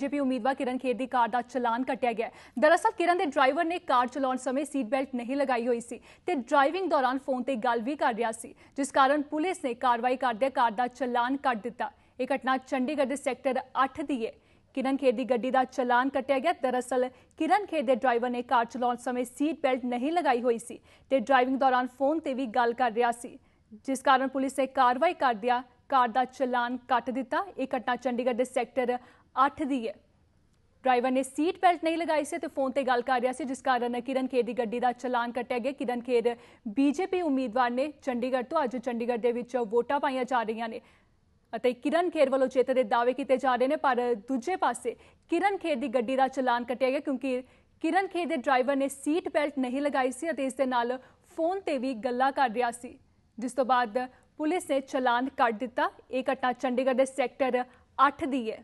BJP ਉਮੀਦਵਾਰ ਕਿਰਨ ਖੇਰ ਦੀ ਕਾਰ ਦਾ ਚਲਾਨ ਕੱਟਿਆ ਗਿਆ। ਦਰਅਸਲ ਕਿਰਨ ਦੇ ਡਰਾਈਵਰ ਨੇ ਕਾਰ ਚਲਾਉਣ ਸਮੇਂ ਸੀਟ ਬੈਲਟ ਨਹੀਂ ਲਗਾਈ ਹੋਈ ਸੀ ਤੇ ਡਰਾਈਵਿੰਗ ਦੌਰਾਨ ਫੋਨ ਤੇ ਗੱਲ ਵੀ ਕਰ ਰਿਹਾ ਸੀ, ਜਿਸ ਕਾਰਨ ਪੁਲਿਸ ਨੇ ਕਾਰਵਾਈ ਕਰਦਿਆਂ ਕਾਰ ਦਾ ਚਲਾਨ ਕੱਟ ਦਿੱਤਾ। ਇਹ ਘਟਨਾ ਚੰਡੀਗੜ੍ਹ ਦੇ ਸੈਕਟਰ 8 ਦੀ ਹੈ ਕਿਰਨ ਖੇਰ ਦੀ ਗੱਡੀ ਦਾ ਚਲਾਨ ਕੱਟਿਆ ਗਿਆ। ਦਰਅਸਲ ਕਿਰਨ ਖੇਰ ਦੇ ਡਰਾਈਵਰ ਨੇ ਕਾਰ ਚਲਾਉਣ ਸਮੇਂ ਸੀਟ ਬੈਲਟ ਨਹੀਂ ਲਗਾਈ ਹੋਈ ਸੀ ਤੇ ਡਰਾਈਵਿੰਗ ਦੌਰਾਨ ਫੋਨ ਤੇ ਵੀ ਗੱਲ ਕਰ ਰਿਹਾ ਸੀ, ਜਿਸ ਕਾਰਨ ਪੁਲਿਸ ਨੇ ਕਾਰਵਾਈ ਕਰਦਿਆਂ ਕਾਰ ਦਾ ਚਲਾਨ ਕੱਟ ਦਿੱਤਾ। ਇਹ ਘਟਨਾ ਚੰਡੀਗੜ੍ਹ ਦੇ ਸੈਕਟਰ 8 ਦੀ ਹੈ। ਡਰਾਈਵਰ ਨੇ ਸੀਟ ਬੈਲਟ ਨਹੀਂ ਲਗਾਈ ਸੀ ਤੇ ਫੋਨ ਤੇ ਗੱਲ ਕਰ ਰਿਹਾ ਸੀ, ਜਿਸ ਕਾਰਨ ਕਿਰਨ ਖੇਰ ਦੀ ਗੱਡੀ ਦਾ ਚਲਾਨ ਕੱਟਿਆ ਗਿਆ। ਕਿਰਨ ਖੇਰ, ਬੀਜੇਪੀ ਉਮੀਦਵਾਰ ਨੇ ਚੰਡੀਗੜ੍ਹ ਤੋਂ ਅੱਜ ਚੰਡੀਗੜ੍ਹ ਦੇ ਵਿੱਚ ਵੋਟਾਂ ਪਾਈਆਂ ਜਾ ਰਹੀਆਂ ਨੇ ਅਤੇ ਕਿਰਨ ਖੇਰ ਵੱਲੋਂ ਜਿੱਤ ਦੇ ਦਾਅਵੇ ਕੀਤੇ ਜਾ ਰਹੇ ਨੇ, ਪਰ ਦੂਜੇ ਪਾਸੇ ਕਿਰਨ ਖੇਰ ਦੀ ਗੱਡੀ ਦਾ ਚਲਾਨ ਕੱਟਿਆ ਗਿਆ ਕਿਉਂਕਿ ਕਿਰਨ ਖੇਰ ਦੇ ਡਰਾਈਵਰ ਨੇ ਸੀਟ ਬੈਲਟ ਨਹੀਂ ਲਗਾਈ ਸੀ ਅਤੇ ਇਸ ਦੇ ਨਾਲ ਫੋਨ ਤੇ ਵੀ ਗੱਲਾਂ ਕਰ ਰਿਹਾ ਸੀ। ਜਿਸ ਤੋਂ ਬਾਅਦ ਪੁਲਿਸ ਨੇ ਚਲਾਨ ਕੱਟ ਦਿੱਤਾ। ਇਹ ਘਟਨਾ ਚੰਡੀਗੜ੍ਹ ਦੇ ਸੈਕਟਰ 8 ਦੀ ਹੈ।